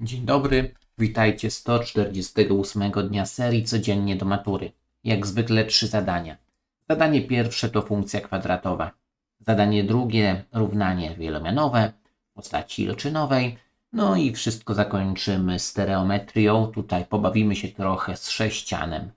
Dzień dobry, witajcie 148 dnia serii codziennie do matury. Jak zwykle trzy zadania. Zadanie pierwsze to funkcja kwadratowa. Zadanie drugie równanie wielomianowe w postaci iloczynowej. No i wszystko zakończymy stereometrią. Tutaj pobawimy się trochę z sześcianem.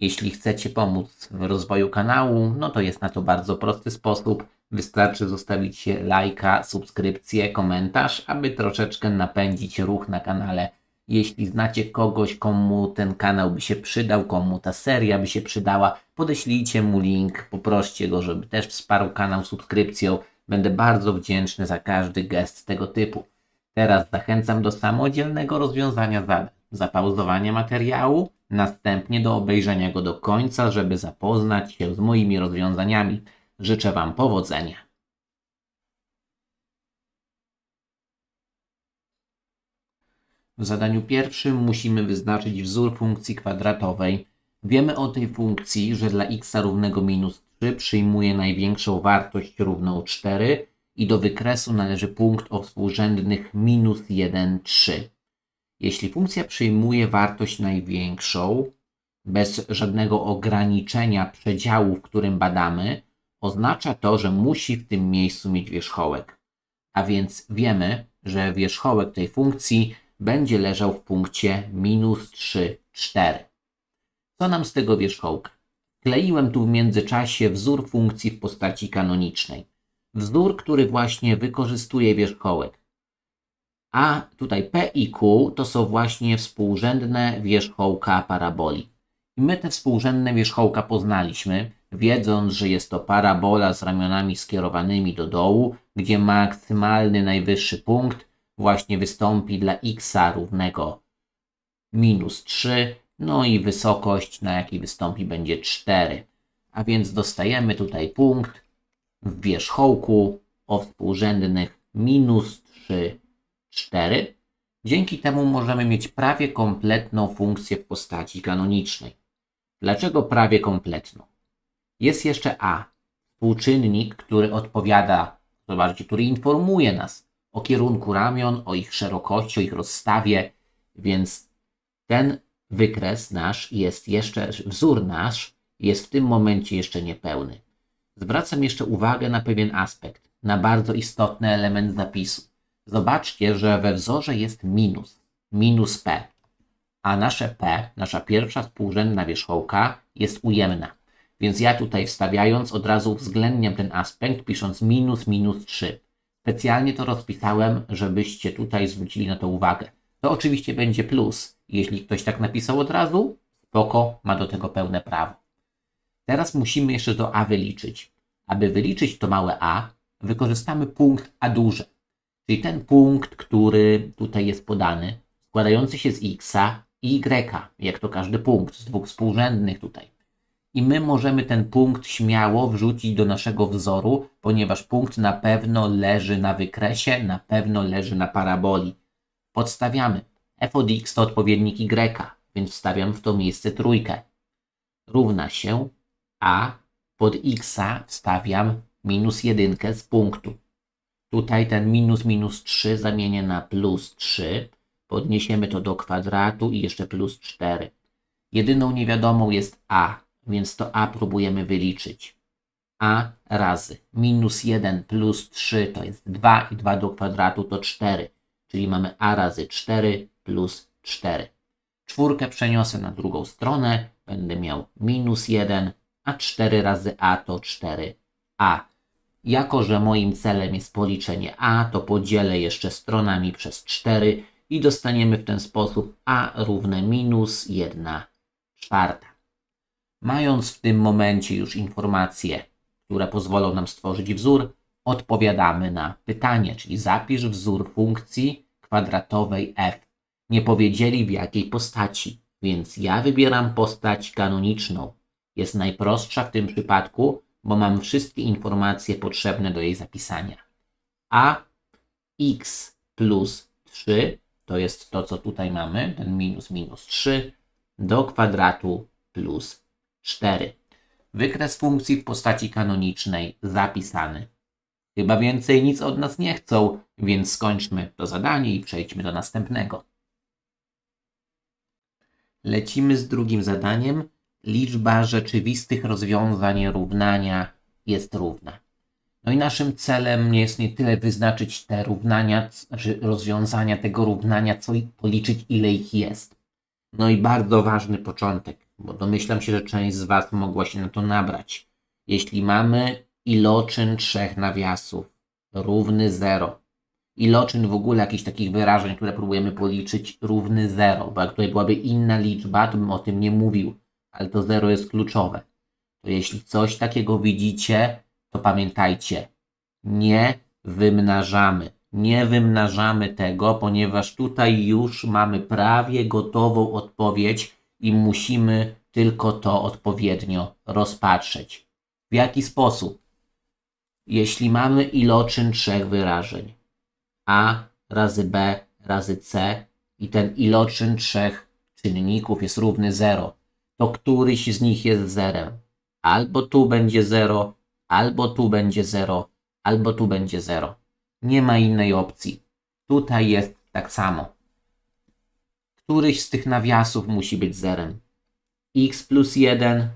Jeśli chcecie pomóc w rozwoju kanału, no to jest na to bardzo prosty sposób. Wystarczy zostawić lajka, subskrypcję, komentarz, aby troszeczkę napędzić ruch na kanale. Jeśli znacie kogoś, komu ten kanał by się przydał, komu ta seria by się przydała, podeślijcie mu link, poproście go, żeby też wsparł kanał subskrypcją. Będę bardzo wdzięczny za każdy gest tego typu. Teraz zachęcam do samodzielnego rozwiązania zadań, zapauzowania materiału, następnie do obejrzenia go do końca, żeby zapoznać się z moimi rozwiązaniami. Życzę Wam powodzenia. W zadaniu pierwszym musimy wyznaczyć wzór funkcji kwadratowej. Wiemy o tej funkcji, że dla x równego minus 3 przyjmuje największą wartość równą 4 i do wykresu należy punkt o współrzędnych minus 1, 3. Jeśli funkcja przyjmuje wartość największą, bez żadnego ograniczenia przedziału, w którym badamy, oznacza to, że musi w tym miejscu mieć wierzchołek. A więc wiemy, że wierzchołek tej funkcji będzie leżał w punkcie minus 3, 4. Co nam z tego wierzchołka? Kleiłem tu w międzyczasie wzór funkcji w postaci kanonicznej. Wzór, który właśnie wykorzystuje wierzchołek. A tutaj P i Q to są właśnie współrzędne wierzchołka paraboli. I my te współrzędne wierzchołka poznaliśmy, wiedząc, że jest to parabola z ramionami skierowanymi do dołu, gdzie maksymalny najwyższy punkt właśnie wystąpi dla x równego minus 3, no i wysokość, na jakiej wystąpi, będzie 4. A więc dostajemy tutaj punkt w wierzchołku o współrzędnych minus 3, 4. Dzięki temu możemy mieć prawie kompletną funkcję w postaci kanonicznej. Dlaczego prawie kompletną? Jest jeszcze A, współczynnik, który odpowiada, zobaczcie, który informuje nas o kierunku ramion, o ich szerokości, o ich rozstawie, więc ten wykres nasz jest jeszcze, wzór nasz jest w tym momencie jeszcze niepełny. Zwracam jeszcze uwagę na pewien aspekt, na bardzo istotny element zapisu. Zobaczcie, że we wzorze jest minus, minus P, a nasze P, nasza pierwsza współrzędna wierzchołka jest ujemna. Więc ja tutaj wstawiając od razu uwzględniam ten aspekt, pisząc minus minus 3. Specjalnie to rozpisałem, żebyście tutaj zwrócili na to uwagę. To oczywiście będzie plus. Jeśli ktoś tak napisał od razu, spoko, ma do tego pełne prawo. Teraz musimy jeszcze do a wyliczyć. Aby wyliczyć to małe a, wykorzystamy punkt a duże. Czyli ten punkt, który tutaj jest podany, składający się z x i y, jak to każdy punkt, z dwóch współrzędnych tutaj i my możemy ten punkt śmiało wrzucić do naszego wzoru, ponieważ punkt na pewno leży na wykresie, na pewno leży na paraboli. Podstawiamy. f od x to odpowiednik y, więc wstawiam w to miejsce trójkę. Równa się a pod x wstawiam minus jedynkę z punktu. Tutaj ten minus minus 3 zamienię na plus 3. Podniesiemy to do kwadratu i jeszcze plus 4. Jedyną niewiadomą jest a, więc to a próbujemy wyliczyć. a razy minus 1 plus 3 to jest 2 i 2 do kwadratu to 4, czyli mamy a razy 4 plus 4. Czwórkę przeniosę na drugą stronę, będę miał minus 1, a 4 razy a to 4a. Jako, że moim celem jest policzenie a, to podzielę jeszcze stronami przez 4 i dostaniemy w ten sposób a równe minus 1 czwarta. Mając w tym momencie już informacje, które pozwolą nam stworzyć wzór, odpowiadamy na pytanie, czyli zapisz wzór funkcji kwadratowej f. Nie powiedzieli w jakiej postaci, więc ja wybieram postać kanoniczną. Jest najprostsza w tym przypadku, bo mam wszystkie informacje potrzebne do jej zapisania. A x plus 3 to jest to, co tutaj mamy, ten minus minus 3 do kwadratu plus 4. Wykres funkcji w postaci kanonicznej zapisany. Chyba więcej nic od nas nie chcą, więc skończmy to zadanie i przejdźmy do następnego. Lecimy z drugim zadaniem. Liczba rzeczywistych rozwiązań równania jest równa. No i naszym celem nie jest nie tyle wyznaczyć te równania, rozwiązania tego równania, co policzyć ile ich jest. No i bardzo ważny początek, bo domyślam się, że część z Was mogła się na to nabrać. Jeśli mamy iloczyn trzech nawiasów równy 0, iloczyn w ogóle jakichś takich wyrażeń, które próbujemy policzyć równy 0, bo jak tutaj byłaby inna liczba, to bym o tym nie mówił, ale to 0 jest kluczowe. To jeśli coś takiego widzicie, to pamiętajcie, nie wymnażamy. Nie wymnażamy tego, ponieważ tutaj już mamy prawie gotową odpowiedź i musimy tylko to odpowiednio rozpatrzeć. W jaki sposób? Jeśli mamy iloczyn trzech wyrażeń a razy b razy c i ten iloczyn trzech czynników jest równy 0, to któryś z nich jest zerem. Albo tu będzie 0, albo tu będzie 0, albo tu będzie 0. Nie ma innej opcji. Tutaj jest tak samo. Któryś z tych nawiasów musi być zerem. x plus 1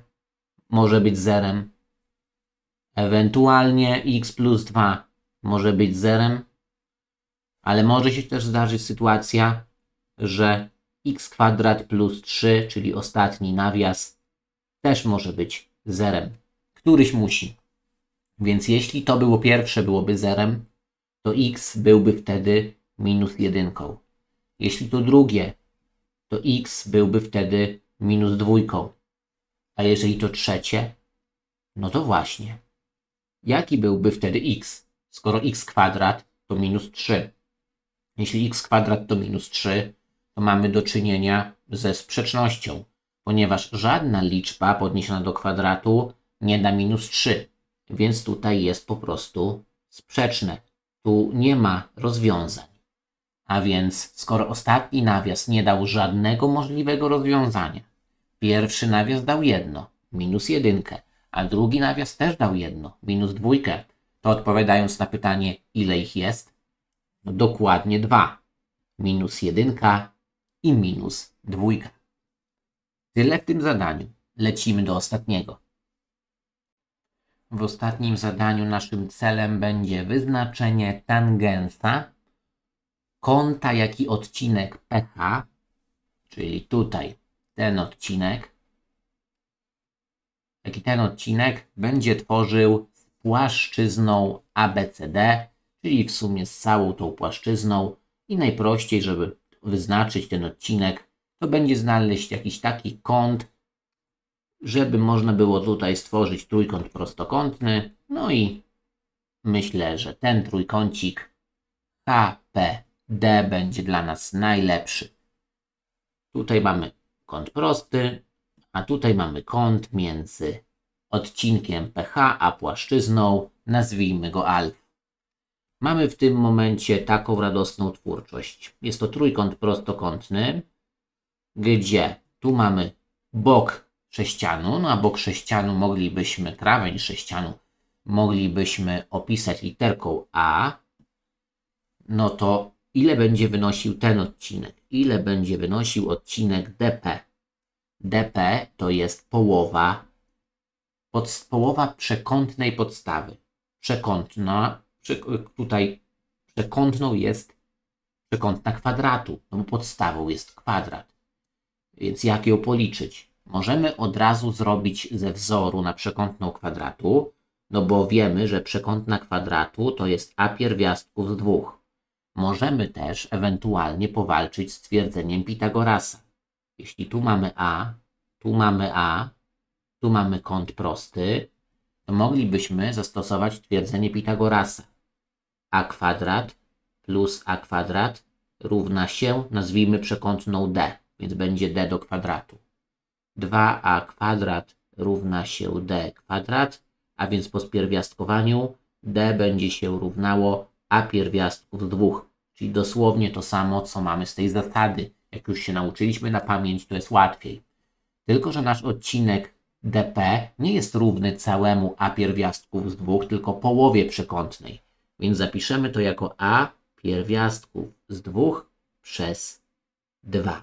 może być zerem. Ewentualnie x plus 2 może być zerem. Ale może się też zdarzyć sytuacja, że x kwadrat plus 3, czyli ostatni nawias, też może być zerem. Któryś musi. Więc jeśli to było pierwsze, byłoby zerem, to x byłby wtedy minus jedynką. Jeśli to drugie, to x byłby wtedy minus dwójką. A jeżeli to trzecie, no to właśnie. Jaki byłby wtedy x? Skoro x kwadrat to minus 3. Jeśli x kwadrat to minus 3, to mamy do czynienia ze sprzecznością, ponieważ żadna liczba podniesiona do kwadratu nie da minus 3, więc tutaj jest po prostu sprzeczne. Tu nie ma rozwiązań. A więc, skoro ostatni nawias nie dał żadnego możliwego rozwiązania, pierwszy nawias dał jedno, minus jedynkę, a drugi nawias też dał jedno, minus dwójkę, to odpowiadając na pytanie, ile ich jest, no dokładnie dwa. Minus jedynka i minus dwójka. Tyle w tym zadaniu. Lecimy do ostatniego. W ostatnim zadaniu naszym celem będzie wyznaczenie tangensa kąta, jak i odcinek pH, czyli tutaj ten odcinek, jak i ten odcinek będzie tworzył z płaszczyzną ABCD, czyli w sumie z całą tą płaszczyzną. I najprościej, żeby wyznaczyć ten odcinek, to będzie znaleźć jakiś taki kąt, żeby można było tutaj stworzyć trójkąt prostokątny, no i myślę, że ten trójkącik HPD będzie dla nas najlepszy. Tutaj mamy kąt prosty, a tutaj mamy kąt między odcinkiem pH a płaszczyzną, nazwijmy go alfa. Mamy w tym momencie taką radosną twórczość. Jest to trójkąt prostokątny, gdzie tu mamy bok sześcianu, no a bok sześcianu moglibyśmy, krawędź sześcianu moglibyśmy opisać literką A, no to ile będzie wynosił ten odcinek? Ile będzie wynosił odcinek DP? DP to jest połowa, pod, połowa przekątnej podstawy. Przekątna, prze, tutaj przekątną jest przekątna kwadratu, no bo podstawą jest kwadrat. Więc jak ją policzyć? Możemy od razu zrobić ze wzoru na przekątną kwadratu, no bo wiemy, że przekątna kwadratu to jest a pierwiastków z dwóch. Możemy też ewentualnie powalczyć z twierdzeniem Pitagorasa. Jeśli tu mamy a, tu mamy a, tu mamy kąt prosty, to moglibyśmy zastosować twierdzenie Pitagorasa. a kwadrat plus a kwadrat równa się, nazwijmy przekątną d, więc będzie d do kwadratu. 2a kwadrat równa się d kwadrat, a więc po spierwiastkowaniu d będzie się równało a pierwiastków dwóch, czyli dosłownie to samo, co mamy z tej zasady. Jak już się nauczyliśmy na pamięć, to jest łatwiej. Tylko, że nasz odcinek dp nie jest równy całemu a pierwiastków z dwóch, tylko połowie przekątnej. Więc zapiszemy to jako a pierwiastków z 2 przez 2.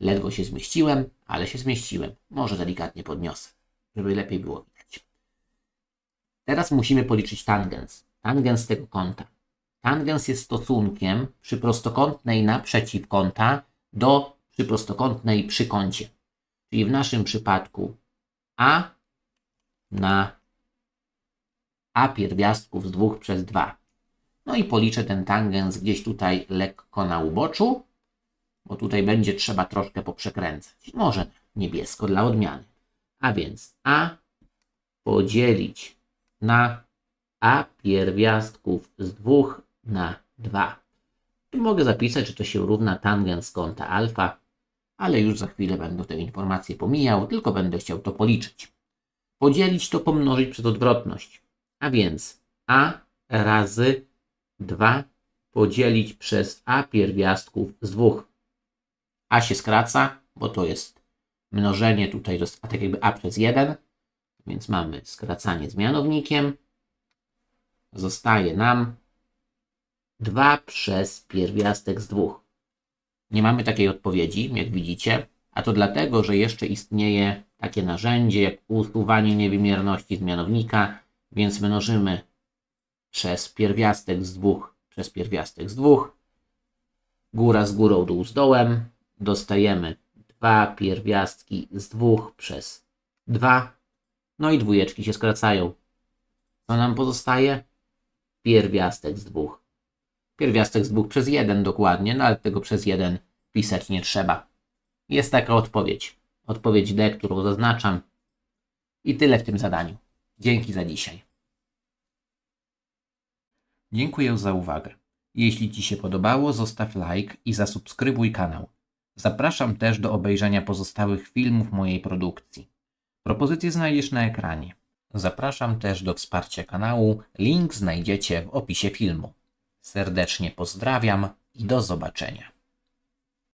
Ledwo się zmieściłem, ale się zmieściłem. Może delikatnie podniosę, żeby lepiej było widać. Teraz musimy policzyć tangens. Tangens tego kąta. Tangens jest stosunkiem przyprostokątnej naprzeciwkąta do przyprostokątnej przy kącie. Czyli w naszym przypadku a na a pierwiastków z 2 przez 2. No i policzę ten tangens gdzieś tutaj lekko na uboczu, bo tutaj będzie trzeba troszkę poprzekręcać. Może niebiesko dla odmiany. A więc a podzielić na a pierwiastków z 2 na 2. Tu mogę zapisać, że to się równa tangens kąta alfa, ale już za chwilę będę tę informację pomijał, tylko będę chciał to policzyć. Podzielić to pomnożyć przez odwrotność. A więc a razy 2 podzielić przez a pierwiastków z 2. A się skraca, bo to jest mnożenie tutaj, a tak jakby a przez 1, więc mamy skracanie z mianownikiem. Zostaje nam 2 przez pierwiastek z 2. Nie mamy takiej odpowiedzi, jak widzicie, a to dlatego, że jeszcze istnieje takie narzędzie jak usuwanie niewymierności z mianownika, więc mnożymy przez pierwiastek z 2 przez pierwiastek z 2. Góra z górą, dół z dołem. Dostajemy 2 pierwiastki z 2 przez 2. No i dwójeczki się skracają. Co nam pozostaje? Pierwiastek z 2. Pierwiastek z 2 przez 1 dokładnie, no ale tego przez 1 pisać nie trzeba. Jest taka odpowiedź. Odpowiedź D, którą zaznaczam. I tyle w tym zadaniu. Dzięki za dzisiaj. Dziękuję za uwagę. Jeśli Ci się podobało, zostaw like i zasubskrybuj kanał. Zapraszam też do obejrzenia pozostałych filmów mojej produkcji. Propozycje znajdziesz na ekranie. Zapraszam też do wsparcia kanału. Link znajdziecie w opisie filmu. Serdecznie pozdrawiam i do zobaczenia.